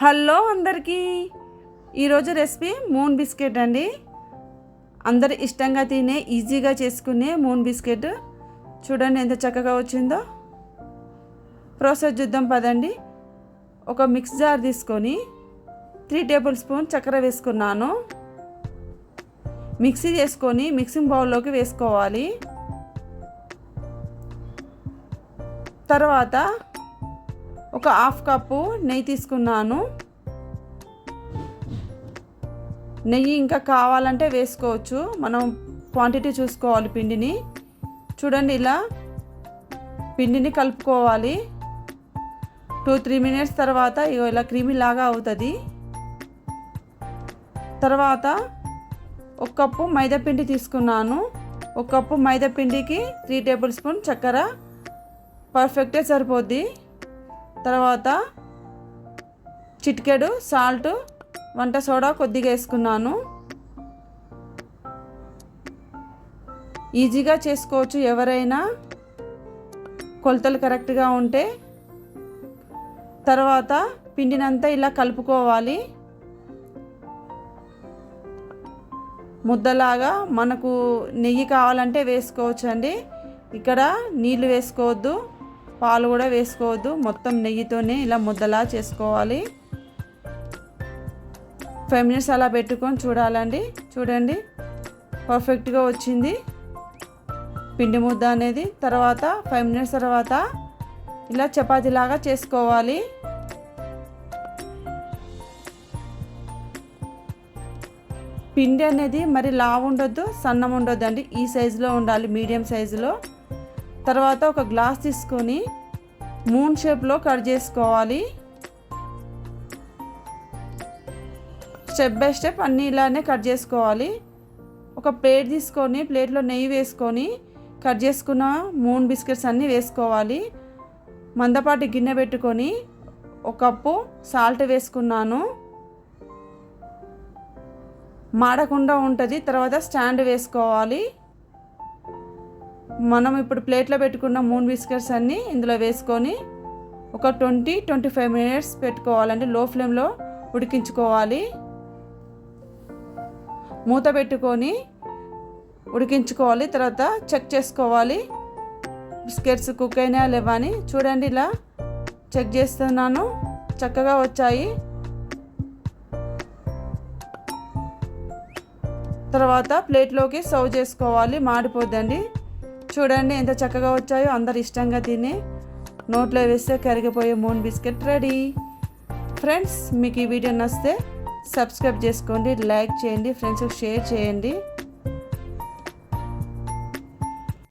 Hello అందరికీ. ఈరోజు recipe moon biscuit అండి. అందరు ఇష్టంగా తినే ఈజీగా చేసుకునే మూన్ బిస్కెట్. చూడండి ఎంత చక్కగా వచ్చిందో. ప్రాసెస్ చూద్దాం పదండి. ఒక మిక్స్ జార్ తీసుకొని త్రీ టేబుల్ స్పూన్ చక్కెర వేసుకున్నాను. మిక్సీ చేసుకొని మిక్సింగ్ బౌల్లోకి వేసుకోవాలి. తర్వాత ఒక హాఫ్ కప్పు నెయ్యి తీసుకున్నాను. నెయ్యి ఇంకా కావాలంటే వేసుకోవచ్చు. మనం క్వాంటిటీ చూసుకోవాలి పిండిని. చూడండి ఇలా పిండిని కలుపుకోవాలి. టూ త్రీ మినిట్స్ తర్వాత ఇగో ఇలా క్రీమీ లాగా అవుతుంది. తర్వాత ఒక కప్పు మైదాపిండి తీసుకున్నాను. ఒక కప్పు మైదాపిండికి త్రీ టేబుల్ స్పూన్ చక్కెర. పర్ఫెక్టే సరిపోద్ది. తర్వాత చిటికెడు సాల్ట్ వంట సోడా కొద్దిగా వేసుకున్నాను. ఈజీగా చేసుకోవచ్చు ఎవరైనా. కొలతలు కరెక్ట్గా ఉంటే తర్వాత పిండినంతా ఇలా కలుపుకోవాలి. ముద్దలాగా మనకు నెయ్యి కావాలంటే వేసుకోవచ్చు అండి ఇక్కడ నీళ్ళు వేసుకోవద్దు. పాలు కూడా వేసుకోవద్దు. మొత్తం నెయ్యితోనే ఇలా ముద్దలా చేసుకోవాలి. ఫైవ్ మినిట్స్ అలా పెట్టుకొని చూడాలండి. చూడండి. పర్ఫెక్ట్గా వచ్చింది. పిండి ముద్ద అనేది. తర్వాత ఫైవ్ మినిట్స్ తర్వాత ఇలా చపాతీలాగా చేసుకోవాలి. పిండి అనేది మరి లావు ఉండొద్దు సన్నం ఉండొద్దు అండి ఈ సైజులో ఉండాలి మీడియం సైజులో తర్వాత ఒక గ్లాస్ తీసుకొని మూన్ షేప్లో కట్ చేసుకోవాలి. స్టెప్ బై స్టెప్ అన్నీ ఇలానే కట్ చేసుకోవాలి. ఒక ప్లేట్ తీసుకొని ప్లేట్లో నెయ్యి వేసుకొని కట్ చేసుకున్న మూన్ బిస్కెట్స్ అన్నీ వేసుకోవాలి. మందపాటి గిన్నె పెట్టుకొని ఒక కప్పు సాల్ట్ వేసుకున్నాను. మాడకుండా ఉంటుంది తర్వాత స్టాండ్ వేసుకోవాలి. మనం ఇప్పుడు ప్లేట్లో పెట్టుకున్న మూన్ బిస్కెట్స్ అన్నీ ఇందులో వేసుకొని ఒక ట్వంటీ ట్వంటీ ఫైవ్ మినిట్స్ పెట్టుకోవాలంటే లో ఫ్లేమ్లో ఉడికించుకోవాలి. మూత పెట్టుకొని ఉడికించుకోవాలి. తర్వాత చెక్ చేసుకోవాలి. బిస్కెట్స్ కుక్ అయినా లేవని. చూడండి ఇలా చెక్ చేస్తున్నాను. చక్కగా వచ్చాయి. తర్వాత ప్లేట్లోకి సర్వ్ చేసుకోవాలి. మాడిపోద్దండి. చూడండి ఎంత చక్కగా వచ్చాయో. అందరు ఇష్టంగా తిని నోట్లో వేస్తే కరిగిపోయే మూన్ బిస్కెట్ రెడీ. ఫ్రెండ్స్ మీకు ఈ వీడియో నచ్చితే సబ్స్క్రైబ్ చేసుకోండి లైక్ చేయండి ఫ్రెండ్స్కి షేర్ చేయండి.